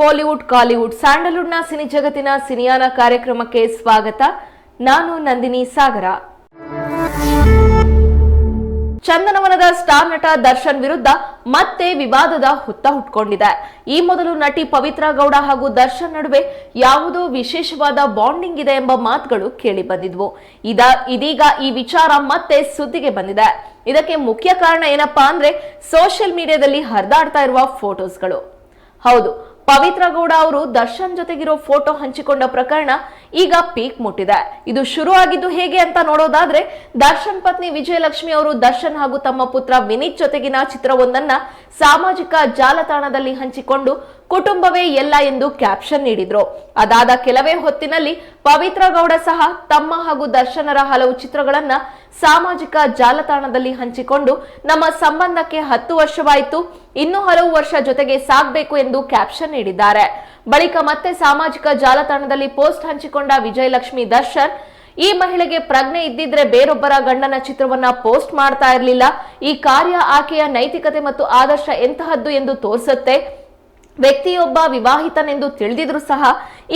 Bollywood, Kollywood, ಸ್ಯಾಂಡಲ್ವುಡ್ನ cine ಜಗತ್ತಿನ ಸಿನಿಯಾನ ಕಾರ್ಯಕ್ರಮಕ್ಕೆ ಸ್ವಾಗತ. ನಾನು ನಂದಿನಿ ಸಾಗರ. ಚಂದನವನದ ಸ್ಟಾರ್ ನಟ ದರ್ಶನ್ ವಿರುದ್ಧ ಮತ್ತೆ ವಿವಾದದ ಹುತ್ತ ಹುಟ್ಕೊಂಡಿದೆ. ಈ ಮೊದಲು ನಟಿ ಪವಿತ್ರ ಗೌಡ ಹಾಗೂ ದರ್ಶನ್ ನಡುವೆ ಯಾವುದೋ ವಿಶೇಷವಾದ ಬಾಂಡಿಂಗ್ ಇದೆ ಎಂಬ ಮಾತುಗಳು ಕೇಳಿ ಬಂದಿದ್ವು. ಇದ, ಇದೀಗ ಈ ವಿಚಾರ ಮತ್ತೆ ಸುದ್ದಿಗೆ ಬಂದಿದೆ. ಇದಕ್ಕೆ ಮುಖ್ಯ ಕಾರಣ ಏನಪ್ಪಾ ಅಂದ್ರೆ ಸೋಷಿಯಲ್ ಮೀಡಿಯಾದಲ್ಲಿ ಹರಿದಾಡ್ತಾ ಇರುವ ಫೋಟೋಸ್ಗಳು. ಹೌದು ಪವಿತ್ರ ಗೌಡ ಅವರು ದರ್ಶನ್ ಜೊತೆಗಿರೋ ಫೋಟೋ ಹಂಚಿಕೊಂಡ ಪ್ರಕರಣ ಈಗ ಪೀಕ್ ಮುಟ್ಟಿದೆ. ಇದು ಶುರು ಆಗಿದ್ದು ಹೇಗೆ ಅಂತ ನೋಡೋದಾದ್ರೆ, ದರ್ಶನ್ ಪತ್ನಿ ವಿಜಯಲಕ್ಷ್ಮಿ ಅವರು ದರ್ಶನ್ ಹಾಗೂ ತಮ್ಮ ಪುತ್ರ ವಿನೀತ್ ಜೊತೆಗಿನ ಚಿತ್ರವೊಂದನ್ನ ಸಾಮಾಜಿಕ ಜಾಲತಾಣದಲ್ಲಿ ಹಂಚಿಕೊಂಡು ಕುಟುಂಬವೇ ಎಲ್ಲ ಎಂದು ಕ್ಯಾಪ್ಷನ್ ನೀಡಿದ್ರು. ಅದಾದ ಕೆಲವೇ ಹೊತ್ತಿನಲ್ಲಿ ಪವಿತ್ರ ಗೌಡ ಸಹ ತಮ್ಮ ಹಾಗೂ ದರ್ಶನರ ಹಲವು ಚಿತ್ರಗಳನ್ನ ಸಾಮಾಜಿಕ ಜಾಲತಾಣದಲ್ಲಿ ಹಂಚಿಕೊಂಡು ನಮ್ಮ ಸಂಬಂಧಕ್ಕೆ ಹತ್ತು ವರ್ಷವಾಯಿತು, ಇನ್ನೂ ಹಲವು ವರ್ಷ ಜೊತೆಗೆ ಸಾಗಬೇಕು ಎಂದು ಕ್ಯಾಪ್ಷನ್ ನೀಡಿದ್ದಾರೆ. ಬಳಿಕ ಮತ್ತೆ ಸಾಮಾಜಿಕ ಜಾಲತಾಣದಲ್ಲಿ ಪೋಸ್ಟ್ ಹಂಚಿಕೊಂಡ ವಿಜಯಲಕ್ಷ್ಮಿ ದರ್ಶನ್, ಈ ಮಹಿಳೆಗೆ ಪ್ರಜ್ಞೆ ಇದ್ದಿದ್ರೆ ಬೇರೊಬ್ಬರ ಗಂಡನ ಚಿತ್ರವನ್ನ ಪೋಸ್ಟ್ ಮಾಡ್ತಾ ಇರಲಿಲ್ಲ. ಈ ಕಾರ್ಯ ಆಕೆಯ ನೈತಿಕತೆ ಮತ್ತು ಆದರ್ಶ ಎಂತಹದ್ದು ಎಂದು ತೋರಿಸುತ್ತೆ. ವ್ಯಕ್ತಿಯೊಬ್ಬ ವಿವಾಹಿತನೆಂದು ತಿಳಿದಿದ್ರು ಸಹ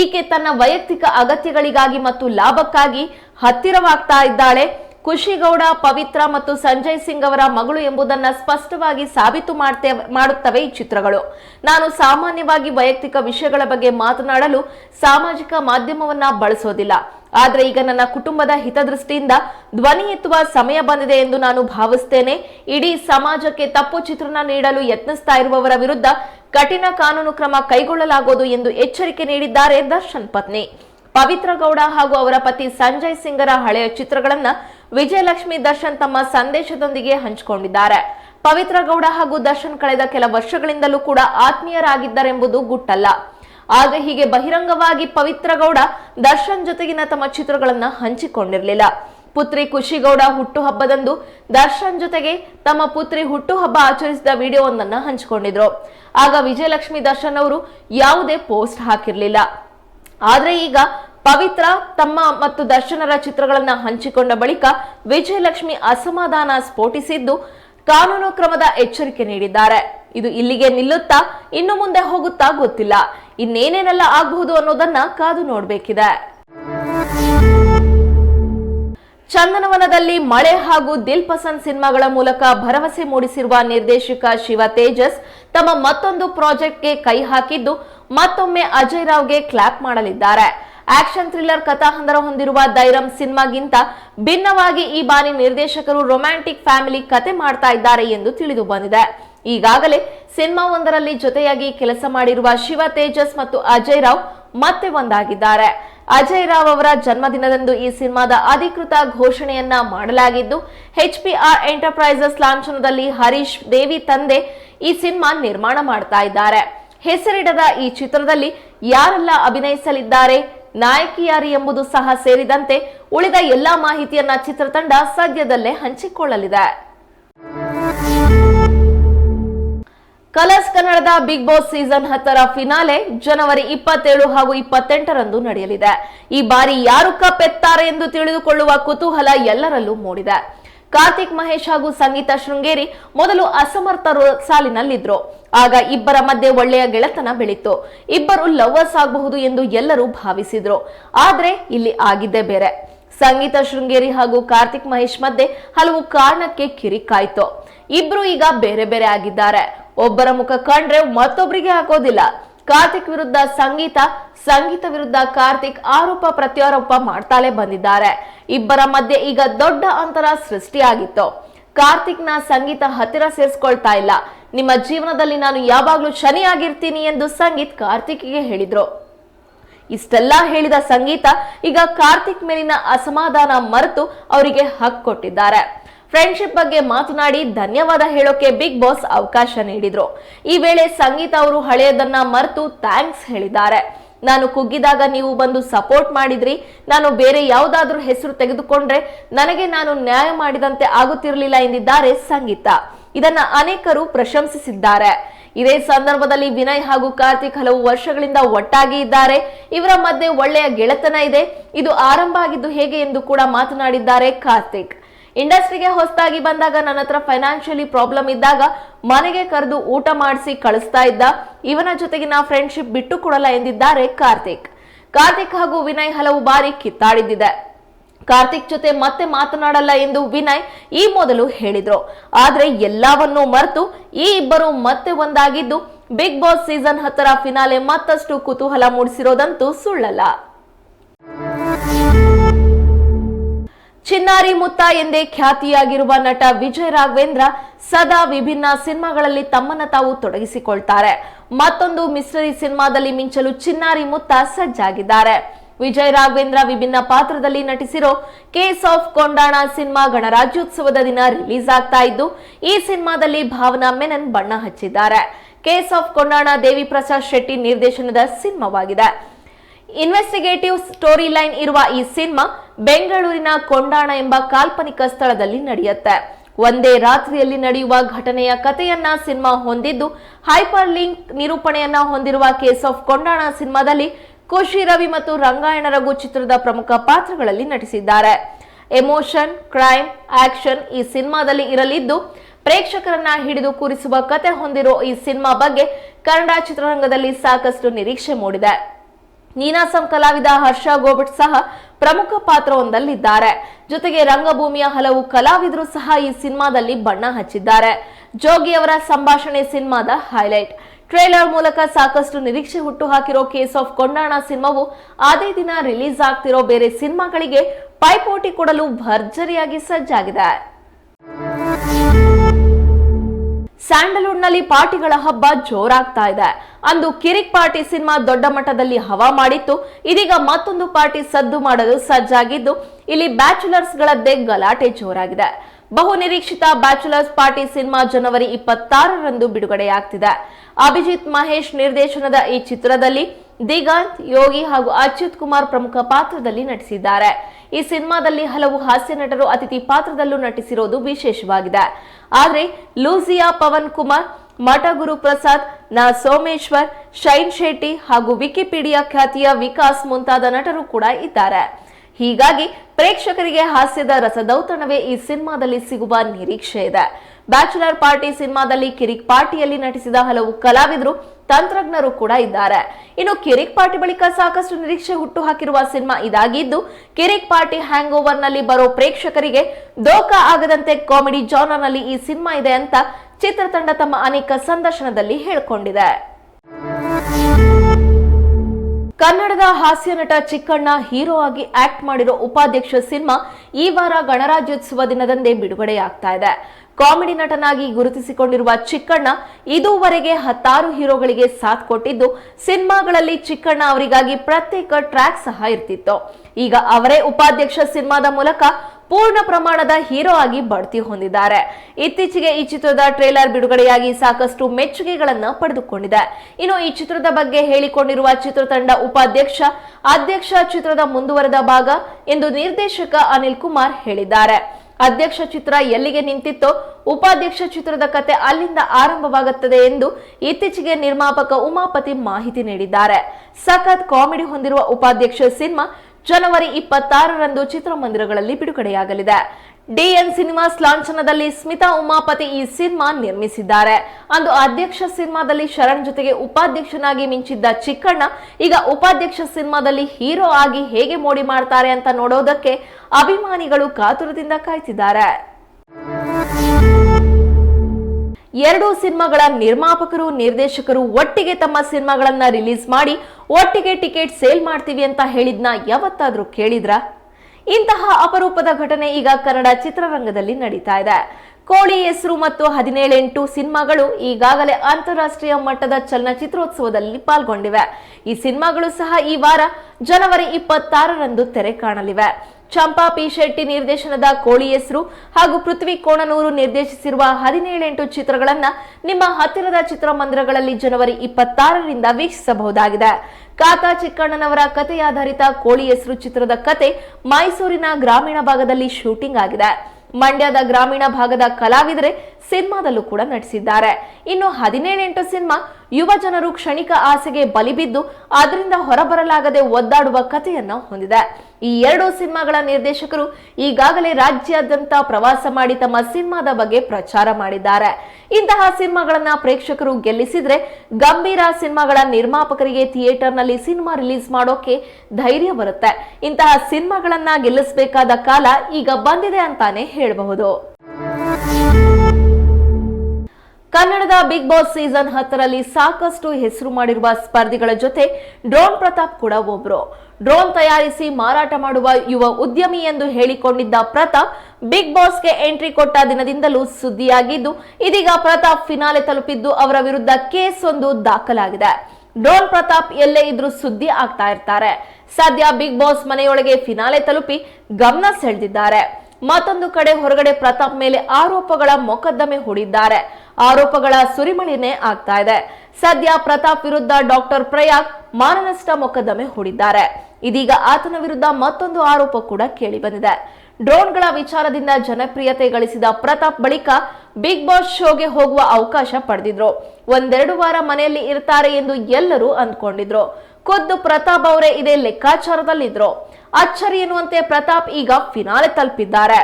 ಈಕೆ ತನ್ನ ವೈಯಕ್ತಿಕ ಅಗತ್ಯಗಳಿಗಾಗಿ ಮತ್ತು ಲಾಭಕ್ಕಾಗಿ ಹತ್ತಿರವಾಗ್ತಾ ಇದ್ದಾಳೆ. ಖುಷಿಗೌಡ, ಪವಿತ್ರ ಮತ್ತು ಸಂಜಯ್ ಸಿಂಗ್ ಅವರ ಮಗಳು ಎಂಬುದನ್ನ ಸ್ಪಷ್ಟವಾಗಿ ಸಾಬೀತು ಮಾಡ್ತೇ, ಮಾಡುತ್ತವೆ ಈ ಚಿತ್ರಗಳು. ನಾನು ಸಾಮಾನ್ಯವಾಗಿ ವೈಯಕ್ತಿಕ ವಿಷಯಗಳ ಬಗ್ಗೆ ಮಾತನಾಡಲು ಸಾಮಾಜಿಕ ಮಾಧ್ಯಮವನ್ನ ಬಳಸೋದಿಲ್ಲ. ಆದರೆ ಈಗ ನನ್ನ ಕುಟುಂಬದ ಹಿತದೃಷ್ಟಿಯಿಂದ ಧ್ವನಿ ಎತ್ತುವ ಸಮಯ ಬಂದಿದೆ ಎಂದು ನಾನು ಭಾವಿಸ್ತೇನೆ. ಇಡೀ ಸಮಾಜಕ್ಕೆ ತಪ್ಪು ಚಿತ್ರಣ ನೀಡಲು ಯತ್ನಿಸ್ತಾ ಇರುವವರ ವಿರುದ್ಧ ಕಠಿಣ ಕಾನೂನು ಕ್ರಮ ಕೈಗೊಳ್ಳಲಾಗುವುದು ಎಂದು ಎಚ್ಚರಿಕೆ ನೀಡಿದ್ದಾರೆ ದರ್ಶನ್ ಪತ್ನಿ. ಪವಿತ್ರ ಗೌಡ ಹಾಗೂ ಅವರ ಪತಿ ಸಂಜಯ್ ಸಿಂಗರ ಹಳೆಯ ಚಿತ್ರಗಳನ್ನ ವಿಜಯಲಕ್ಷ್ಮಿ ದರ್ಶನ್ ತಮ್ಮ ಸಂದೇಶದೊಂದಿಗೆ ಹಂಚಿಕೊಂಡಿದ್ದಾರೆ. ಪವಿತ್ರ ಗೌಡ ಹಾಗೂ ದರ್ಶನ್ ಕಳೆದ ಕೆಲ ವರ್ಷಗಳಿಂದಲೂ ಕೂಡ ಆತ್ಮೀಯರಾಗಿದ್ದಾರೆಂಬುದು ಗುಟ್ಟಲ್ಲ. ಆಗ ಹೀಗೆ ಬಹಿರಂಗವಾಗಿ ಪವಿತ್ರ ಗೌಡ ದರ್ಶನ್ ಜೊತೆಗಿನ ತಮ್ಮ ಚಿತ್ರಗಳನ್ನ ಹಂಚಿಕೊಂಡಿರಲಿಲ್ಲ. ಪುತ್ರಿ ಖುಷಿಗೌಡ ಹುಟ್ಟುಹಬ್ಬದಂದು ದರ್ಶನ್ ಜೊತೆಗೆ ತಮ್ಮ ಪುತ್ರಿ ಹುಟ್ಟುಹಬ್ಬ ಆಚರಿಸಿದ ವಿಡಿಯೋವೊಂದನ್ನ ಹಂಚಿಕೊಂಡಿದ್ರು. ಆಗ ವಿಜಯಲಕ್ಷ್ಮಿ ದರ್ಶನ್ ಅವರು ಯಾವುದೇ ಪೋಸ್ಟ್ ಹಾಕಿರ್ಲಿಲ್ಲ. ಆದ್ರೆ ಈಗ ಪವಿತ್ರ ತಮ್ಮ ಮತ್ತು ದರ್ಶನರ ಚಿತ್ರಗಳನ್ನು ಹಂಚಿಕೊಂಡ ಬಳಿಕ ವಿಜಯಲಕ್ಷ್ಮಿ ಅಸಮಾಧಾನ ಸ್ಫೋಟಿಸಿದ್ದು ಕಾನೂನು ಕ್ರಮದ ಎಚ್ಚರಿಕೆ ನೀಡಿದ್ದಾರೆ. ಇದು ಇಲ್ಲಿಗೆ ನಿಲ್ಲುತ್ತಾ, ಇನ್ನು ಮುಂದೆ ಹೋಗುತ್ತಾ ಗೊತ್ತಿಲ್ಲ. ಇನ್ನೇನೇನೆಲ್ಲ ಆಗಬಹುದು ಅನ್ನೋದನ್ನ ಕಾದು ನೋಡಬೇಕಿದೆ. ಚಂದನವನದಲ್ಲಿ ಮಳೆ ಹಾಗೂ ದಿಲ್ ಪಸಂದ್ ಸಿನಿಮಾಗಳ ಮೂಲಕ ಭರವಸೆ ಮೂಡಿಸಿರುವ ನಿರ್ದೇಶಕ ಶಿವ ತೇಜಸ್ ತಮ್ಮ ಮತ್ತೊಂದು ಪ್ರಾಜೆಕ್ಟ್ಗೆ ಕೈ ಹಾಕಿದ್ದು ಮತ್ತೊಮ್ಮೆ ಅಜಯ್ ರಾವ್ಗೆ ಕ್ಲಾಪ್ ಮಾಡಲಿದ್ದಾರೆ. ಆಕ್ಷನ್ ಥ್ರಿಲ್ಲರ್ ಕಥಾಹಂದರ ಹೊಂದಿರುವ ದೈರಂ ಸಿನಿಮಾಗಿಂತ ಭಿನ್ನವಾಗಿ ಈ ಬಾರಿ ನಿರ್ದೇಶಕರು ರೊಮ್ಯಾಂಟಿಕ್ ಫ್ಯಾಮಿಲಿ ಕತೆ ಮಾಡ್ತಾ ಇದ್ದಾರೆ ಎಂದು ತಿಳಿದು ಬಂದಿದೆ. ಈಗಾಗಲೇ ಸಿನಿಮಾ ಒಂದರಲ್ಲಿ ಜೊತೆಯಾಗಿ ಕೆಲಸ ಮಾಡಿರುವ ಶಿವ ತೇಜಸ್ ಮತ್ತು ಅಜಯ್ ರಾವ್ ಮತ್ತೆ ಒಂದಾಗಿದ್ದಾರೆ. ಅಜಯ್ ರಾವ್ ಅವರ ಜನ್ಮದಿನದಂದು ಈ ಸಿನಿಮಾದ ಅಧಿಕೃತ ಘೋಷಣೆಯನ್ನ ಮಾಡಲಾಗಿದ್ದು ಹೆಚ್ ಪಿ ಆರ್ ಎಂಟರ್ಪ್ರೈಸಸ್ ಲಾಂಛನದಲ್ಲಿ ಹರೀಶ್ ದೇವಿ ತಂದೆ ಈ ಸಿನಿಮಾ ನಿರ್ಮಾಣ ಮಾಡ್ತಾ ಇದ್ದಾರೆ. ಹೆಸರಿಡದ ಈ ಚಿತ್ರದಲ್ಲಿ ಯಾರೆಲ್ಲ ಅಭಿನಯಿಸಲಿದ್ದಾರೆ? ನಾಯಕಿ ಯಾರು ಎಂಬುದು ಸಹ ಸೇರಿದಂತೆ ಉಳಿದ ಎಲ್ಲಾ ಮಾಹಿತಿಯನ್ನ ಚಿತ್ರತಂಡ ಸದ್ಯದಲ್ಲೇ ಹಂಚಿಕೊಳ್ಳಲಿದೆ. ಕಲರ್ಸ್ ಕನ್ನಡದ ಬಿಗ್ ಬಾಸ್ ಸೀಸನ್ ಹತ್ತರ ಫಿನಾಲೆ ಜನವರಿ ಇಪ್ಪತ್ತೇಳು ಹಾಗೂ ಇಪ್ಪತ್ತೆಂಟರಂದು ನಡೆಯಲಿದೆ. ಈ ಬಾರಿ ಯಾರು ಕಪ್ ಎತ್ತಾರೆ ಎಂದು ತಿಳಿದುಕೊಳ್ಳುವ ಕುತೂಹಲ ಎಲ್ಲರಲ್ಲೂ ಮೂಡಿದೆ. ಕಾರ್ತಿಕ್ ಮಹೇಶ್ ಹಾಗೂ ಸಂಗೀತ ಶೃಂಗೇರಿ ಮೊದಲು ಅಸಮರ್ಥರು ಸಾಲಿನಲ್ಲಿದ್ರು. ಆಗ ಇಬ್ಬರ ಮಧ್ಯೆ ಒಳ್ಳೆಯ ಗೆಳೆತನ ಬೆಳೀತು. ಇಬ್ಬರು ಲವರ್ಸ್ ಆಗಬಹುದು ಎಂದು ಎಲ್ಲರೂ ಭಾವಿಸಿದ್ರು. ಆದ್ರೆ ಇಲ್ಲಿ ಆಗಿದ್ದೇ ಬೇರೆ. ಸಂಗೀತ ಶೃಂಗೇರಿ ಹಾಗೂ ಕಾರ್ತಿಕ್ ಮಹೇಶ್ ಮಧ್ಯೆ ಹಲವು ಕಾರಣಕ್ಕೆ ಕಿರಿಕಾಯ್ತು ಇಬ್ರು ಈಗ ಬೇರೆ ಬೇರೆ ಆಗಿದ್ದಾರೆ. ಒಬ್ಬರ ಮುಖ ಕಂಡ್ರೆ ಮತ್ತೊಬ್ಬರಿಗೆ ಹಾಕೋದಿಲ್ಲ. ಕಾರ್ತಿಕ್ ವಿರುದ್ಧ ಸಂಗೀತ ಸಂಗೀತ ವಿರುದ್ಧ ಕಾರ್ತಿಕ್ ಆರೋಪ ಪ್ರತ್ಯಾರೋಪ ಮಾಡ್ತಾಳೆ ಬಂದಿದ್ದಾರೆ. ಇಬ್ಬರ ಮಧ್ಯೆ ಈಗ ದೊಡ್ಡ ಅಂತರ ಸೃಷ್ಟಿಯಾಗಿತ್ತು. ಕಾರ್ತಿಕ್ನ ಸಂಗೀತ ಹತ್ತಿರ ಸೇರಿಸ್ಕೊಳ್ತಾ ಇಲ್ಲ. ನಿಮ್ಮ ಜೀವನದಲ್ಲಿ ನಾನು ಯಾವಾಗ್ಲೂ ಶನಿಯಾಗಿರ್ತೀನಿ ಎಂದು ಸಂಗೀತ್ ಕಾರ್ತಿಕ್ಗೆ ಹೇಳಿದ್ರು. ಇಷ್ಟೆಲ್ಲ ಹೇಳಿದ ಸಂಗೀತ ಈಗ ಕಾರ್ತಿಕ್ ಮೇಲಿನ ಅಸಮಾಧಾನ ಮರೆತು ಅವರಿಗೆ ಹಕ್ ಕೊಟ್ಟಿದ್ದಾರೆ. ಫ್ರೆಂಡ್ಶಿಪ್ ಬಗ್ಗೆ ಮಾತನಾಡಿ ಧನ್ಯವಾದ ಹೇಳೋಕೆ ಬಿಗ್ ಬಾಸ್ ಅವಕಾಶ ನೀಡಿದ್ರು. ಈ ವೇಳೆ ಸಂಗೀತ ಅವರು ಹಳೆಯದನ್ನ ಮರೆತು ಥ್ಯಾಂಕ್ಸ್ ಹೇಳಿದ್ದಾರೆ. ನಾನು ಕುಗ್ಗಿದಾಗ ನೀವು ಬಂದು ಸಪೋರ್ಟ್ ಮಾಡಿದ್ರಿ. ನಾನು ಬೇರೆ ಯಾವುದಾದ್ರೂ ಹೆಸರು ತೆಗೆದುಕೊಂಡ್ರೆ ನನಗೆ ನಾನು ನ್ಯಾಯ ಮಾಡಿದಂತೆ ಆಗುತ್ತಿರಲಿಲ್ಲ ಎಂದಿದ್ದಾರೆ ಸಂಗೀತ. ಇದನ್ನ ಅನೇಕರು ಪ್ರಶಂಸಿಸಿದ್ದಾರೆ. ಇದೇ ಸಂದರ್ಭದಲ್ಲಿ ವಿನಯ್ ಹಾಗೂ ಕಾರ್ತಿಕ್ ಹಲವು ವರ್ಷಗಳಿಂದ ಒಟ್ಟಾಗಿ ಇದ್ದಾರೆ. ಇವರ ಮಧ್ಯೆ ಒಳ್ಳೆಯ ಗೆಳೆತನ ಇದೆ. ಇದು ಆರಂಭ ಆಗಿದ್ದು ಹೇಗೆ ಎಂದು ಕೂಡ ಮಾತನಾಡಿದ್ದಾರೆ ಕಾರ್ತಿಕ್. ಇಂಡಸ್ಟ್ರಿಗೆ ಹೊಸದಾಗಿ ಬಂದಾಗ ನನ್ನ ಹತ್ರ ಫೈನಾನ್ಷಿಯಲಿ ಪ್ರಾಬ್ಲಮ್ ಇದ್ದಾಗ ಮನೆಗೆ ಕರೆದು ಊಟ ಮಾಡಿಸಿ ಕಳಿಸ್ತಾ ಇದ್ದ. ಇವನ ಜೊತೆಗಿನ ಫ್ರೆಂಡ್ಶಿಪ್ ಬಿಟ್ಟು ಕೊಡಲ್ಲ ಎಂದಿದ್ದಾರೆ ಕಾರ್ತಿಕ್. ಕಾರ್ತಿಕ್ ಹಾಗೂ ವಿನಯ್ ಹಲವು ಬಾರಿ ಕಿತ್ತಾಡಿದ್ದಿದೆ. ಕಾರ್ತಿಕ್ ಜೊತೆ ಮತ್ತೆ ಮಾತನಾಡಲ್ಲ ಎಂದು ವಿನಯ್ ಈ ಮೊದಲು ಹೇಳಿದ್ರು. ಆದ್ರೆ ಎಲ್ಲವನ್ನೂ ಮರೆತು ಈ ಇಬ್ಬರು ಮತ್ತೆ ಒಂದಾಗಿದ್ದು, ಬಿಗ್ ಬಾಸ್ ಸೀಸನ್ ಹತ್ತರ ಫಿನಾಲೆ ಮತ್ತಷ್ಟು ಕುತೂಹಲ ಮೂಡಿಸಿರೋದಂತೂ ಸುಳ್ಳಲ್ಲ. ಚಿನ್ನಾರಿ ಮುತ್ತ ಎಂದೇ ಖ್ಯಾತಿಯಾಗಿರುವ ನಟ ವಿಜಯ್ ರಾಘವೇಂದ್ರ ಸದಾ ವಿಭಿನ್ನ ಸಿನಿಮಾಗಳಲ್ಲಿ ತಮ್ಮನ್ನ ತಾವು ತೊಡಗಿಸಿಕೊಳ್ತಾರೆ. ಮತ್ತೊಂದು ಮಿಸ್ಟರಿ ಸಿನಿಮಾದಲ್ಲಿ ಮಿಂಚಲು ಚಿನ್ನಾರಿ ಮುತ್ತ ಸಜ್ಜಾಗಿದ್ದಾರೆ. ವಿಜಯ್ ರಾಘವೇಂದ್ರ ವಿಭಿನ್ನ ಪಾತ್ರದಲ್ಲಿ ನಟಿಸಿರೋ ಕೇಸ್ ಆಫ್ ಕೊಂಡಾಣ ಸಿನಿಮಾ ಗಣರಾಜ್ಯೋತ್ಸವದ ದಿನ ರಿಲೀಸ್ ಆಗ್ತಾ ಇದ್ದು, ಈ ಸಿನಿಮಾದಲ್ಲಿ ಭಾವನಾ ಮೆನನ್ ಬಣ್ಣ ಹಚ್ಚಿದ್ದಾರೆ. ಕೇಸ್ ಆಫ್ ಕೊಂಡಾಣ ದೇವಿ ಪ್ರಸಾದ್ ಶೆಟ್ಟಿ ನಿರ್ದೇಶನದ ಸಿನಿಮಾವಾಗಿದೆ. ಇನ್ವೆಸ್ಟಿಗೇಟಿವ್ ಸ್ಟೋರಿ ಲೈನ್ ಇರುವ ಈ ಸಿನಿಮಾ ಬೆಂಗಳೂರಿನ ಕೊಂಡಾಣ ಎಂಬ ಕಾಲ್ಪನಿಕ ಸ್ಥಳದಲ್ಲಿ ನಡೆಯುತ್ತೆ. ಒಂದೇ ರಾತ್ರಿಯಲ್ಲಿ ನಡೆಯುವ ಘಟನೆಯ ಕಥೆಯನ್ನ ಸಿನಿಮಾ ಹೊಂದಿದ್ದು ಹೈಪರ್ ಲಿಂಕ್ ನಿರೂಪಣೆಯನ್ನ ಹೊಂದಿರುವ ಕೇಸ್ ಆಫ್ ಕೊಂಡಾಣ ಸಿನಿಮಾದಲ್ಲಿ ಖುಷಿ ರವಿ ಮತ್ತು ರಂಗಾಯಣ ರಘು ಚಿತ್ರದ ಪ್ರಮುಖ ಪಾತ್ರಗಳಲ್ಲಿ ನಟಿಸಿದ್ದಾರೆ. ಎಮೋಷನ್, ಕ್ರೈಮ್, ಆಕ್ಷನ್ ಈ ಸಿನಿಮಾದಲ್ಲಿ ಇರಲಿದ್ದು, ಪ್ರೇಕ್ಷಕರನ್ನ ಹಿಡಿದು ಕೂರಿಸುವ ಕತೆ ಹೊಂದಿರೋ ಈ ಸಿನಿಮಾ ಬಗ್ಗೆ ಕನ್ನಡ ಚಿತ್ರರಂಗದಲ್ಲಿ ಸಾಕಷ್ಟು ನಿರೀಕ್ಷೆ ಮೂಡಿದೆ. ನೀನಾಸಂ ಕಲಾವಿದ ಹರ್ಷ ಗೋಬಟ್ ಸಹ ಪ್ರಮುಖ ಪಾತ್ರವೊಂದಲ್ಲಿದ್ದಾರೆ. ಜೊತೆಗೆ ರಂಗಭೂಮಿಯ ಹಲವು ಕಲಾವಿದರು ಸಹ ಈ ಸಿನಿಮಾದಲ್ಲಿ ಬಣ್ಣ ಹಚ್ಚಿದ್ದಾರೆ. ಜೋಗಿ ಅವರ ಸಂಭಾಷಣೆ ಸಿನಿಮಾದ ಹೈಲೈಟ್. ಟ್ರೇಲರ್ ಮೂಲಕ ಸಾಕಷ್ಟು ನಿರೀಕ್ಷೆ ಹುಟ್ಟು ಹಾಕಿರೋ ಕೇಸ್ ಆಫ್ ಕೊಂಡಾಣ ಸಿನಿಮಾವು ಅದೇ ದಿನ ರಿಲೀಸ್ ಆಗ್ತಿರೋ ಬೇರೆ ಸಿನಿಮಾಗಳಿಗೆ ಪೈಪೋಟಿ ಕೊಡಲು ಭರ್ಜರಿಯಾಗಿ ಸಜ್ಜಾಗಿದೆ. ಸ್ಯಾಂಡಲ್ವುಡ್ನಲ್ಲಿ ಪಾರ್ಟಿಗಳ ಹಬ್ಬ ಜೋರಾಗ್ತಾ ಇದೆ. ಅಂದು ಕಿರಿಕ್ ಪಾರ್ಟಿ ಸಿನಿಮಾ ದೊಡ್ಡ ಮಟ್ಟದಲ್ಲಿ ಹವಾ ಮಾಡಿತ್ತು. ಇದೀಗ ಮತ್ತೊಂದು ಪಾರ್ಟಿ ಸದ್ದು ಮಾಡಲು ಸಜ್ಜಾಗಿದ್ದು, ಇಲ್ಲಿ ಬ್ಯಾಚುಲರ್ಸ್ ಗಳದ್ದೇ ಗಲಾಟೆ ಜೋರಾಗಿದೆ. ಬಹು ನಿರೀಕ್ಷಿತ ಬ್ಯಾಚುಲರ್ಸ್ ಪಾರ್ಟಿ ಸಿನಿಮಾ ಜನವರಿ ಇಪ್ಪತ್ತಾರರಂದು ಬಿಡುಗಡೆಯಾಗ್ತಿದೆ. ಅಭಿಜಿತ್ ಮಹೇಶ್ ನಿರ್ದೇಶನದ ಈ ಚಿತ್ರದಲ್ಲಿ ದಿಗಂತ್, ಯೋಗಿ ಹಾಗೂ ಅಚ್ಯುತ್ ಕುಮಾರ್ ಪ್ರಮುಖ ಪಾತ್ರದಲ್ಲಿ ನಟಿಸಿದ್ದಾರೆ. ಈ ಸಿನಿಮಾದಲ್ಲಿ ಹಲವು ಹಾಸ್ಯ ನಟರು ಅತಿಥಿ ಪಾತ್ರದಲ್ಲೂ ನಟಿಸಿರೋದು ವಿಶೇಷವಾಗಿದೆ. ಆದರೆ ಲೂಸಿಯಾ ಪವನ್ ಕುಮಾರ್, ಮಠ ಗುರು ಪ್ರಸಾದ್, ನಾ ಸೋಮೇಶ್ವರ್, ಶೈನ್ ಶೆಟ್ಟಿ ಹಾಗೂ ವಿಕಿಪೀಡಿಯಾ ಖ್ಯಾತಿಯ ವಿಕಾಸ್ ಮುಂತಾದ ನಟರು ಕೂಡ ಇದ್ದಾರೆ. ಹೀಗಾಗಿ ಪ್ರೇಕ್ಷಕರಿಗೆ ಹಾಸ್ಯದ ರಸದೌತಣವೇ ಈ ಸಿನಿಮಾದಲ್ಲಿ ಸಿಗುವ ನಿರೀಕ್ಷೆ ಇದೆ. ಬ್ಯಾಚುಲರ್ ಪಾರ್ಟಿ ಸಿನಿಮಾದಲ್ಲಿ ಕಿರಿಕ್ ಪಾರ್ಟಿಯಲ್ಲಿ ನಟಿಸಿದ ಹಲವು ಕಲಾವಿದರು, ತಂತ್ರಜ್ಞರು ಕೂಡ ಇದ್ದಾರೆ. ಇನ್ನು ಕಿರಿಕ್ ಪಾರ್ಟಿ ಬಳಿಕ ಸಾಕಷ್ಟು ನಿರೀಕ್ಷೆ ಹುಟ್ಟು ಹಾಕಿರುವ ಸಿನಿಮಾ ಇದಾಗಿದ್ದು, ಕಿರಿಕ್ ಪಾರ್ಟಿ ಹ್ಯಾಂಗ್ ಓವರ್ನಲ್ಲಿ ಬರೋ ಪ್ರೇಕ್ಷಕರಿಗೆ ದೋಖ ಆಗದಂತೆ ಕಾಮಿಡಿ ಜಾನರ್ನಲ್ಲಿ ಈ ಸಿನಿಮಾ ಇದೆ ಅಂತ ಚಿತ್ರತಂಡ ತಮ್ಮ ಅನೇಕ ಸಂದರ್ಶನದಲ್ಲಿ ಹೇಳಿಕೊಂಡಿದೆ. ಕನ್ನಡದ ಹಾಸ್ಯ ನಟ ಚಿಕ್ಕಣ್ಣ ಹೀರೋ ಆಗಿ ಆಕ್ಟ್ ಮಾಡಿರೋ ಉಪಾಧ್ಯಕ್ಷ ಸಿನಿಮಾ ಈ ವಾರ ಗಣರಾಜ್ಯೋತ್ಸವ ದಿನದಂದೇ ಬಿಡುಗಡೆಯಾಗ್ತಾ ಇದೆ. ಕಾಮಿಡಿ ನಟನಾಗಿ ಗುರುತಿಸಿಕೊಂಡಿರುವ ಚಿಕ್ಕಣ್ಣ ಇದುವರೆಗೆ ಹತ್ತಾರು ಹೀರೋಗಳಿಗೆ ಸಾಥ್ ಕೊಟ್ಟಿದ್ದು, ಸಿನಿಮಾಗಳಲ್ಲಿ ಚಿಕ್ಕಣ್ಣ ಅವರಿಗಾಗಿ ಪ್ರತ್ಯೇಕ ಟ್ರ್ಯಾಕ್ ಸಹ ಇರ್ತಿತ್ತು. ಈಗ ಅವರೇ ಉಪಾಧ್ಯಕ್ಷ ಸಿನಿಮಾದ ಮೂಲಕ ಪೂರ್ಣ ಪ್ರಮಾಣದ ಹೀರೋ ಆಗಿ ಬಡ್ತಿ ಹೊಂದಿದ್ದಾರೆ. ಇತ್ತೀಚೆಗೆ ಈ ಚಿತ್ರದ ಟ್ರೇಲರ್ ಬಿಡುಗಡೆಯಾಗಿ ಸಾಕಷ್ಟು ಮೆಚ್ಚುಗೆಗಳನ್ನ ಪಡೆದುಕೊಂಡಿದೆ. ಇನ್ನು ಈ ಚಿತ್ರದ ಬಗ್ಗೆ ಹೇಳಿಕೊಂಡಿರುವ ಚಿತ್ರತಂಡ ಉಪಾಧ್ಯಕ್ಷ, ಅಧ್ಯಕ್ಷ ಚಿತ್ರದ ಮುಂದುವರೆದ ಭಾಗ ಎಂದು ನಿರ್ದೇಶಕ ಅನಿಲ್ ಕುಮಾರ್ ಹೇಳಿದ್ದಾರೆ. ಅಧ್ಯಕ್ಷ ಚಿತ್ರ ಎಲ್ಲಿಗೆ ನಿಂತಿತ್ತೋ ಉಪಾಧ್ಯಕ್ಷ ಚಿತ್ರದ ಕತೆ ಅಲ್ಲಿಂದ ಆರಂಭವಾಗುತ್ತದೆ ಎಂದು ಇತ್ತೀಚೆಗೆ ನಿರ್ಮಾಪಕ ಉಮಾಪತಿ ಮಾಹಿತಿ ನೀಡಿದ್ದಾರೆ. ಸಖತ್ ಕಾಮಿಡಿ ಹೊಂದಿರುವ ಉಪಾಧ್ಯಕ್ಷ ಸಿನಿಮಾ ಜನವರಿ ಇಪ್ಪತ್ತಾರರಂದು ಚಿತ್ರಮಂದಿರಗಳಲ್ಲಿ ಬಿಡುಗಡೆಯಾಗಲಿದೆ. ಡಿಎನ್ ಸಿನಿಮಾಸ್ ಲಾಂಛನದಲ್ಲಿ ಸ್ಮಿತಾ ಉಮಾಪತಿ ಈ ಸಿನಿಮಾ ನಿರ್ಮಿಸಿದ್ದಾರೆ. ಅಂದು ಅಧ್ಯಕ್ಷ ಸಿನಿಮಾದಲ್ಲಿ ಶರಣ್ ಜೊತೆಗೆ ಉಪಾಧ್ಯಕ್ಷನಾಗಿ ಮಿಂಚಿದ್ದ ಚಿಕ್ಕಣ್ಣ ಈಗ ಉಪಾಧ್ಯಕ್ಷ ಸಿನಿಮಾದಲ್ಲಿ ಹೀರೋ ಆಗಿ ಹೇಗೆ ಮೋಡಿ ಮಾಡ್ತಾರೆ ಅಂತ ನೋಡೋದಕ್ಕೆ ಅಭಿಮಾನಿಗಳು ಕಾತುರದಿಂದ ಕಾಯ್ತಿದ್ದಾರೆ. ಎರಡೂ ಸಿನಿಮಾಗಳ ನಿರ್ಮಾಪಕರು, ನಿರ್ದೇಶಕರು ಒಟ್ಟಿಗೆ ತಮ್ಮ ಸಿನಿಮಾಗಳನ್ನ ರಿಲೀಸ್ ಮಾಡಿ ಒಟ್ಟಿಗೆ ಟಿಕೆಟ್ ಸೇಲ್ ಮಾಡ್ತೀವಿ ಅಂತ ಹೇಳಿದ್ನ ಯಾವತ್ತಾದ್ರೂ ಕೇಳಿದ್ರಾ? ಇಂತಹ ಅಪರೂಪದ ಘಟನೆ ಈಗ ಕನ್ನಡ ಚಿತ್ರರಂಗದಲ್ಲಿ ನಡೀತಾ ಇದೆ. ಕೋಳಿ ಹೆಸರು ಮತ್ತು ಹದಿನೇಳೆಂಟು ಸಿನಿಮಾಗಳು ಈಗಾಗಲೇ ಅಂತಾರಾಷ್ಟ್ರೀಯ ಮಟ್ಟದ ಚಲನಚಿತ್ರೋತ್ಸವದಲ್ಲಿ ಪಾಲ್ಗೊಂಡಿವೆ. ಈ ಸಿನಿಮಾಗಳು ಸಹ ಈ ವಾರ ಜನವರಿ ಇಪ್ಪತ್ತಾರರಂದು ತೆರೆ ಕಾಣಲಿವೆ. ಚಂಪಾ ಪಿ ಶೆಟ್ಟಿ ನಿರ್ದೇಶನದ ಕೋಳಿ ಹೆಸರು ಹಾಗೂ ಪೃಥ್ವಿ ಕೋಣನೂರು ನಿರ್ದೇಶಿಸಿರುವ ಹದಿನೇಳೆಂಟು ಚಿತ್ರಗಳನ್ನ ನಿಮ್ಮ ಹತ್ತಿರದ ಚಿತ್ರಮಂದಿರಗಳಲ್ಲಿ ಜನವರಿ ಇಪ್ಪತ್ತಾರರಿಂದ ವೀಕ್ಷಿಸಬಹುದಾಗಿದೆ. ಕಾಕಾ ಚಿಕ್ಕಣ್ಣನವರ ಕಥೆಯಾಧಾರಿತ ಕೋಳಿ ಹೆಸರು ಚಿತ್ರದ ಕತೆ ಮೈಸೂರಿನ ಗ್ರಾಮೀಣ ಭಾಗದಲ್ಲಿ ಶೂಟಿಂಗ್ ಆಗಿದೆ. ಮಂಡ್ಯದ ಗ್ರಾಮೀಣ ಭಾಗದ ಕಲಾವಿದರೆ ಸಿನಿಮಾದಲ್ಲೂ ಕೂಡ ನಟಿಸಿದ್ದಾರೆ. ಇನ್ನು ಹದಿನೇಳೆಂಟು ಸಿನಿಮಾ ಯುವ ಜನರು ಕ್ಷಣಿಕ ಆಸೆಗೆ ಬಲಿಬಿದ್ದು ಅದರಿಂದ ಹೊರಬರಲಾಗದೆ ಒದ್ದಾಡುವ ಕಥೆಯನ್ನು ಹೊಂದಿದೆ. ಈ ಎರಡು ಸಿನಿಮಾಗಳ ನಿರ್ದೇಶಕರು ಈಗಾಗಲೇ ರಾಜ್ಯಾದ್ಯಂತ ಪ್ರವಾಸ ಮಾಡಿ ತಮ್ಮ ಸಿನಿಮಾದ ಬಗ್ಗೆ ಪ್ರಚಾರ ಮಾಡಿದ್ದಾರೆ. ಇಂತಹ ಸಿನಿಮಾಗಳನ್ನ ಪ್ರೇಕ್ಷಕರು ಗೆಲ್ಲಿಸಿದ್ರೆ ಗಂಭೀರ ಸಿನಿಮಾಗಳ ನಿರ್ಮಾಪಕರಿಗೆ ಥಿಯೇಟರ್ನಲ್ಲಿ ಸಿನಿಮಾ ರಿಲೀಸ್ ಮಾಡೋಕೆ ಧೈರ್ಯ ಬರುತ್ತೆ. ಇಂತಹ ಸಿನಿಮಾಗಳನ್ನ ಗೆಲ್ಲಿಸಬೇಕಾದ ಕಾಲ ಈಗ ಬಂದಿದೆ ಅಂತಾನೆ ಹೇಳಬಹುದು. ಕನ್ನಡದ ಬಿಗ್ ಬಾಸ್ ಸೀಸನ್ ಹತ್ತರಲ್ಲಿ ಸಾಕಷ್ಟು ಹೆಸರು ಮಾಡಿರುವ ಸ್ಪರ್ಧಿಗಳ ಜೊತೆ ಡ್ರೋನ್ ಪ್ರತಾಪ್ ಕೂಡ ಒಬ್ರು. ಡ್ರೋನ್ ತಯಾರಿಸಿ ಮಾರಾಟ ಮಾಡುವ ಯುವ ಉದ್ಯಮಿ ಎಂದು ಹೇಳಿಕೊಂಡಿದ್ದ ಪ್ರತಾಪ್ ಬಿಗ್ ಬಾಸ್ಗೆ ಎಂಟ್ರಿ ಕೊಟ್ಟ ದಿನದಿಂದಲೂ ಸುದ್ದಿಯಾಗಿದ್ದು, ಇದೀಗ ಪ್ರತಾಪ್ ಫಿನಾಲೆ ತಲುಪಿದ್ದು ಅವರ ವಿರುದ್ಧ ಕೇಸ್ ಒಂದು ದಾಖಲಾಗಿದೆ. ಡ್ರೋನ್ ಪ್ರತಾಪ್ ಎಲ್ಲೇ ಇದ್ರೂ ಸುದ್ದಿ ಆಗ್ತಾ ಇರ್ತಾರೆ. ಸದ್ಯ ಬಿಗ್ ಬಾಸ್ ಮನೆಯೊಳಗೆ ಫಿನಾಲೆ ತಲುಪಿ ಗಮನ ಸೆಳೆದಿದ್ದಾರೆ. ಮತ್ತೊಂದು ಕಡೆ ಹೊರಗಡೆ ಪ್ರತಾಪ್ ಮೇಲೆ ಆರೋಪಗಳ ಮೊಕದ್ದಮೆ ಹೂಡಿದ್ದಾರೆ. ಆರೋಪಗಳ ಸುರಿಮಳಿನೇ ಆಗ್ತಾ ಇದೆ. ಸದ್ಯ ಪ್ರತಾಪ್ ವಿರುದ್ಧ ಡಾಕ್ಟರ್ ಪ್ರಯಾಗ್ ಮಾನನಷ್ಟ ಮೊಕದ್ದಮೆ ಹೂಡಿದ್ದಾರೆ. ಇದೀಗ ಆತನ ವಿರುದ್ಧ ಮತ್ತೊಂದು ಆರೋಪ ಕೂಡ ಕೇಳಿ ಬಂದಿದೆ. ಡ್ರೋನ್ಗಳ ವಿಚಾರದಿಂದ ಜನಪ್ರಿಯತೆ ಗಳಿಸಿದ ಪ್ರತಾಪ್ ಬಳಿಕ ಬಿಗ್ ಬಾಸ್ ಶೋಗೆ ಹೋಗುವ ಅವಕಾಶ ಪಡೆದಿದ್ರು. ಒಂದೆರಡು ವಾರ ಮನೆಯಲ್ಲಿ ಇರ್ತಾರೆ ಎಂದು ಎಲ್ಲರೂ ಅಂದ್ಕೊಂಡಿದ್ರು. ಖುದ್ದು ಪ್ರತಾಪ್ ಅವರೇ ಇದೇ ಲೆಕ್ಕಾಚಾರದಲ್ಲಿದ್ರು. ಅಚ್ಚರಿ ಎನ್ನುವಂತೆ ಪ್ರತಾಪ್ ಈಗ ಫಿನಾಲೆ ತಲುಪಿದ್ದಾರೆ.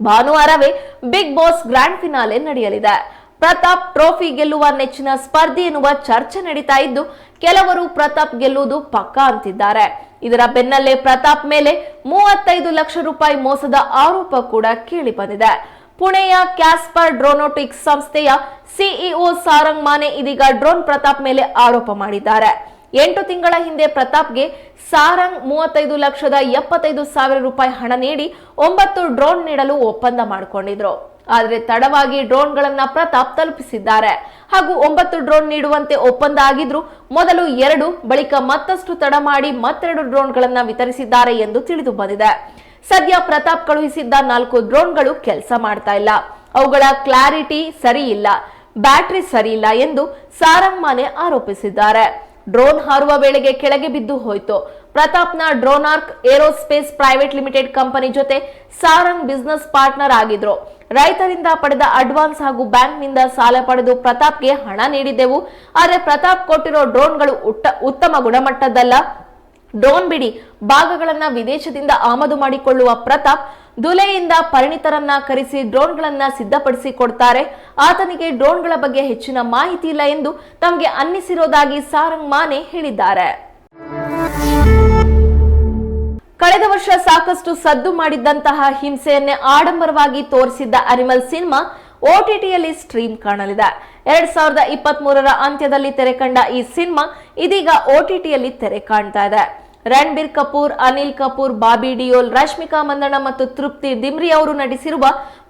ಭಾನುವಾರವೇ ಬಿಗ್ ಬಾಸ್ ಗ್ರ್ಯಾಂಡ್ ಫಿನಾಲೆ ನಡೆಯಲಿದೆ. ಪ್ರತಾಪ್ ಟ್ರೋಫಿ ಗೆಲ್ಲುವ ನೆಚ್ಚಿನ ಸ್ಪರ್ಧಿ ಎನ್ನುವ ಚರ್ಚೆ ನಡೀತಾ ಇದ್ದು, ಕೆಲವರು ಪ್ರತಾಪ್ ಗೆಲ್ಲುವುದು ಪಕ್ಕಾ ಅಂತಿದ್ದಾರೆ. ಇದರ ಬೆನ್ನಲ್ಲೇ ಪ್ರತಾಪ್ ಮೇಲೆ ಮೂವತ್ತೈದು ಲಕ್ಷ ರೂಪಾಯಿ ಮೋಸದ ಆರೋಪ ಕೂಡ ಕೇಳಿ ಬಂದಿದೆ. ಪುಣೆಯ ಕ್ಯಾಸ್ಪರ್ ಡ್ರೋನೋಟಿಕ್ಸ್ ಸಂಸ್ಥೆಯ ಸಿಇಒ ಸಾರಂಗ್ ಮಾನೆ ಇದೀಗ ಡ್ರೋನ್ ಪ್ರತಾಪ್ ಮೇಲೆ ಆರೋಪ ಮಾಡಿದ್ದಾರೆ. ಎಂಟು ತಿಂಗಳ ಹಿಂದೆ ಪ್ರತಾಪ್ಗೆ ಸಾರಂಗ್ ಮೂವತ್ತೈದು ಲಕ್ಷದ ಎಪ್ಪತ್ತೈದು ಸಾವಿರ ರೂಪಾಯಿ ಹಣ ನೀಡಿ ಒಂಬತ್ತು ಡ್ರೋನ್ ನೀಡಲು ಒಪ್ಪಂದ ಮಾಡಿಕೊಂಡಿದ್ರು. ಆದರೆ ತಡವಾಗಿ ಡ್ರೋನ್ಗಳನ್ನ ಪ್ರತಾಪ್ ತಲುಪಿಸಿದ್ದಾರೆ. ಹಾಗೂ ಒಂಬತ್ತು ಡ್ರೋನ್ ನೀಡುವಂತೆ ಒಪ್ಪಂದ ಆಗಿದ್ರು ಮೊದಲು ಎರಡು, ಬಳಿಕ ಮತ್ತಷ್ಟು ತಡ ಮಾಡಿ ಮತ್ತೆರಡು ಡ್ರೋನ್ಗಳನ್ನ ವಿತರಿಸಿದ್ದಾರೆ ಎಂದು ತಿಳಿದು ಬಂದಿದೆ. ಸದ್ಯ ಪ್ರತಾಪ್ ಕಳುಹಿಸಿದ್ದ ನಾಲ್ಕು ಡ್ರೋನ್ಗಳು ಕೆಲಸ ಮಾಡ್ತಾ ಇಲ್ಲ. ಅವುಗಳ ಕ್ಲಾರಿಟಿ ಸರಿ ಇಲ್ಲ ಬ್ಯಾಟರಿ ಸರಿ ಇಲ್ಲ ಎಂದು ಸಾರಂಗ್ ಮಾನೆ ಆರೋಪಿಸಿದ್ದಾರೆ. ಡ್ರೋನ್ ಹಾರುವ ವೇಳೆಗೆ ಕೆಳಗೆ ಬಿದ್ದು ಹೋಯಿತು. ಪ್ರತಾಪ್ನ Dronark aerospace private limited company ಜೊತೆ ಸಾರಂಗ್ ಬಿಸ್ನೆಸ್ ಪಾರ್ಟ್ನರ್ ಆಗಿದ್ರು. ರೈತರಿಂದ ಪಡೆದ ಅಡ್ವಾನ್ಸ್ ಹಾಗೂ ಬ್ಯಾಂಕ್ನಿಂದ ಸಾಲ ಪಡೆದು ಪ್ರತಾಪ್ಗೆ ಹಣ ನೀಡಿದ್ದೆವು. ಆದರೆ ಪ್ರತಾಪ್ ಕೊಟ್ಟಿರೋ ಡ್ರೋನ್ಗಳು ಉತ್ತಮ ಗುಣಮಟ್ಟದ್ದಲ್ಲ. ಡ್ರೋನ್ ಬಿಡಿ. ಭಾಗಗಳನ್ನ ವಿದೇಶದಿಂದ ಆಮದು ಮಾಡಿಕೊಳ್ಳುವ ಪ್ರತಾಪ್ ದುಲೆಯಿಂದ ಪರಿಣಿತರನ್ನ ಕರೆಸಿ ಡ್ರೋನ್ಗಳನ್ನ ಸಿದ್ಧಪಡಿಸಿ ಕೊಡ್ತಾರೆ ಆತನಿಗೆ ಡ್ರೋನ್ಗಳ ಬಗ್ಗೆ ಹೆಚ್ಚಿನ ಮಾಹಿತಿ ಇಲ್ಲ ಎಂದು ತಮಗೆ ಅನ್ನಿಸಿರೋದಾಗಿ ಸಾರಂಗ್ ಮಾನೆ ಹೇಳಿದ್ದಾರೆ. ಕಳೆದ ವರ್ಷ ಸಾಕಷ್ಟು ಸದ್ದು ಮಾಡಿದ್ದಂತಹ ಹಿಂಸೆಯನ್ನೇ ಆಡಂಬರವಾಗಿ ತೋರಿಸಿದ್ದ ಅನಿಮಲ್ ಸಿನಿಮಾ ಓಟಿಟಿಯಲ್ಲಿ ಸ್ಟ್ರೀಮ್ ಕಾಣಲಿದೆ. ಎರಡ್ ಸಾವಿರದ ಇಪ್ಪತ್ತ್ ಮೂರರ ಅಂತ್ಯದಲ್ಲಿ ತೆರೆ ಕಂಡ ಈ ಸಿನಿಮಾ ಇದೀಗ ಓಟಿಟಿಯಲ್ಲಿ ತೆರೆ ಕಾಣ್ತಾ ಇದೆ. ರಣಬೀರ್ ಕಪೂರ್, ಅನಿಲ್ ಕಪೂರ್, ಬಾಬಿ ಡಿಯೋಲ್, ರಶ್ಮಿಕಾ ಮಂದಣ್ಣ ಮತ್ತು ತೃಪ್ತಿ ದಿಮ್ರಿ ಅವರು ನಟಿಸಿರುವ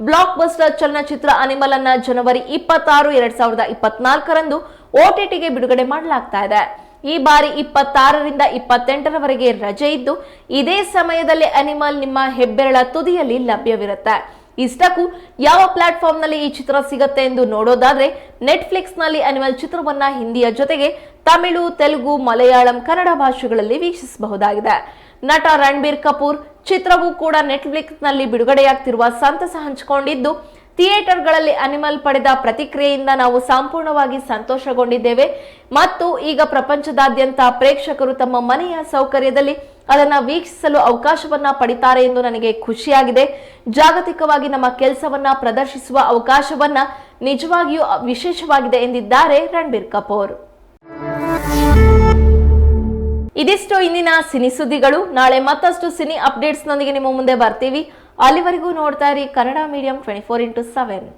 ಬ್ಲಾಕ್ ಬಸ್ಟರ್ ಚಲನಚಿತ್ರ ಅನಿಮಲ್ ಅನ್ನ ಜನವರಿ ಇಪ್ಪತ್ತಾರು, ಎರಡ್ ಸಾವಿರದ ಇಪ್ಪತ್ನಾಲ್ಕರಂದು ಓಟಿಟಿಗೆ ಬಿಡುಗಡೆ ಮಾಡಲಾಗ್ತಾ ಇದೆ. ಈ ಬಾರಿ ಇಪ್ಪತ್ತಾರರಿಂದ ಇಪ್ಪತ್ತೆಂಟರವರೆಗೆ ರಜೆ ಇದ್ದು, ಇದೇ ಸಮಯದಲ್ಲಿ ಅನಿಮಲ್ ನಿಮ್ಮ ಹೆಬ್ಬೆರಳ ತುದಿಯಲ್ಲಿ ಲಭ್ಯವಿರುತ್ತೆ. ಇಷ್ಟಕ್ಕೂ ಯಾವ ಪ್ಲಾಟ್ಫಾರ್ಮ್ನಲ್ಲಿ ಈ ಚಿತ್ರ ಸಿಗತ್ತೆ ಎಂದು ನೋಡೋದಾದ್ರೆ ನೆಟ್ಫ್ಲಿಕ್ಸ್ನಲ್ಲಿ ಅನಿಮಲ್ ಚಿತ್ರವನ್ನ ಹಿಂದಿಯ ಜೊತೆಗೆ ತಮಿಳು, ತೆಲುಗು, ಮಲಯಾಳಂ, ಕನ್ನಡ ಭಾಷೆಗಳಲ್ಲಿ ವೀಕ್ಷಿಸಬಹುದಾಗಿದೆ. ನಟ ರಣಬೀರ್ ಕಪೂರ್ ಚಿತ್ರವು ಕೂಡ ನೆಟ್ಫ್ಲಿಕ್ಸ್ನಲ್ಲಿ ಬಿಡುಗಡೆಯಾಗ್ತಿರುವ ಸಂತಸ ಹಂಚಿಕೊಂಡಿದ್ದು, ಥಿಯೇಟರ್ಗಳಲ್ಲಿ ಅನಿಮಲ್ ಪಡೆದ ಪ್ರತಿಕ್ರಿಯೆಯಿಂದ ನಾವು ಸಂಪೂರ್ಣವಾಗಿ ಸಂತೋಷಗೊಂಡಿದ್ದೇವೆ. ಮತ್ತು ಈಗ ಪ್ರಪಂಚದಾದ್ಯಂತ ಪ್ರೇಕ್ಷಕರು ತಮ್ಮ ಮನೆಯ ಸೌಕರ್ಯದಲ್ಲಿ ಅದನ್ನ ವೀಕ್ಷಿಸಲು ಅವಕಾಶವನ್ನ ಪಡಿತಾರೆ ಎಂದು ನನಗೆ ಖುಷಿಯಾಗಿದೆ. ಜಾಗತಿಕವಾಗಿ ನಮ್ಮ ಕೆಲಸವನ್ನ ಪ್ರದರ್ಶಿಸುವ ಅವಕಾಶವನ್ನ ನಿಜವಾಗಿಯೂ ವಿಶೇಷವಾಗಿದೆ ಎಂದಿದ್ದಾರೆ ರಣಬೀರ್ ಕಪೂರ್. ಇದಿಷ್ಟು ಇಂದಿನ ಸಿನಿ ಸುದ್ದಿಗಳು. ನಾಳೆ ಮತ್ತಷ್ಟು ಸಿನಿ ಅಪ್ಡೇಟ್ಸ್ ನೊಂದಿಗೆ ನಿಮ್ಮ ಮುಂದೆ ಬರ್ತೀವಿ. ಅಲ್ಲಿವರೆಗೂ ನೋಡ್ತಾ ಇರಿ Kannada medium twenty four into seven